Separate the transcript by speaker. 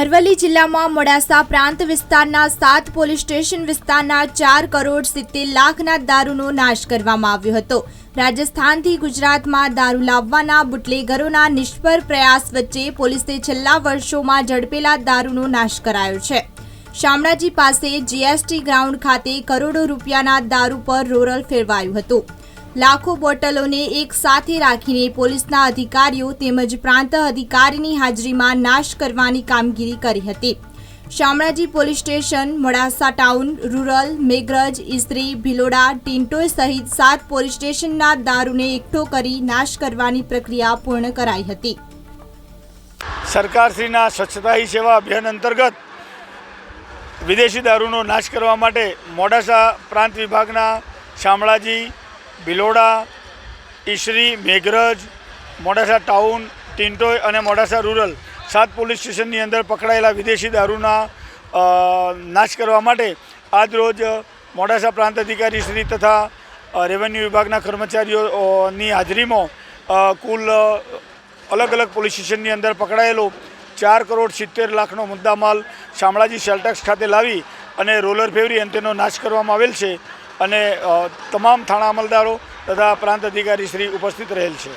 Speaker 1: અરવલ્લી જિલ્લામાં મોડાસા પ્રાંત વિસ્તારના સાત પોલીસ સ્ટેશન વિસ્તારના ચાર કરોડ સિત્તેર લાખના દારૂનો નાશ કરવામાં આવ્યો હતો. રાજસ્થાનથી ગુજરાતમાં દારૂ લાવવાના બુટલેગરોના નિષ્ફળ પ્રયાસ વચ્ચે પોલીસે છેલ્લા વર્ષોમાં ઝડપેલા દારૂનો નાશ કરાયો છે. શામળાજી પાસે જીએસટી ગ્રાઉન્ડ ખાતે કરોડો રૂપિયાના દારૂ પર રોરલ ફેરવાયું હતું. લાખો બોટલોને એક સાથે રાખીને પોલીસના અધિકારીઓ તેમજ પ્રાંત અધિકારીની હાજરીમાં નાશ કરવાની કામગીરી કરી હતી. Shamlaji police station, Modasa town, rural, Meghraj, Ishri, Bhiloda Tintoi સહિત સાત પોલીસ સ્ટેશનના દારૂને એકઠો કરી નાશ કરવાની પ્રક્રિયા પૂર્ણ કરાઈ હતી.
Speaker 2: સરકારશ્રીના સ્વચ્છતા હી સેવા અભિયાન અંતર્ગત વિદેશી દારૂનો નાશ કરવા માટે મોડાસા પ્રાંત વિભાગના શામળાજી ભિલોડા ઈશરી મેઘરજ, મોડાસા ટાઉન ટિન્ટોય અને મોડાસા રૂરલ સાત પોલીસ સ્ટેશનની અંદર પકડાયેલા વિદેશી દારૂના નાશ કરવા માટે આજરોજ મોડાસા પ્રાંત અધિકારી શ્રી તથા રેવન્યુ વિભાગના કર્મચારીઓની હાજરીમાં કુલ અલગ અલગ પોલીસ સ્ટેશનની અંદર પકડાયેલો ચાર કરોડ સિત્તેર લાખનો મુદ્દામાલ શામળાજી સેલટેક્સ ખાતે લાવી અને રોલર ફેવરી અને તેનો નાશ કરવામાં આવેલ છે. અને તમામ થાણા અમલદારો તથા પ્રાંત અધિકારી શ્રી ઉપસ્થિત રહેલ છે.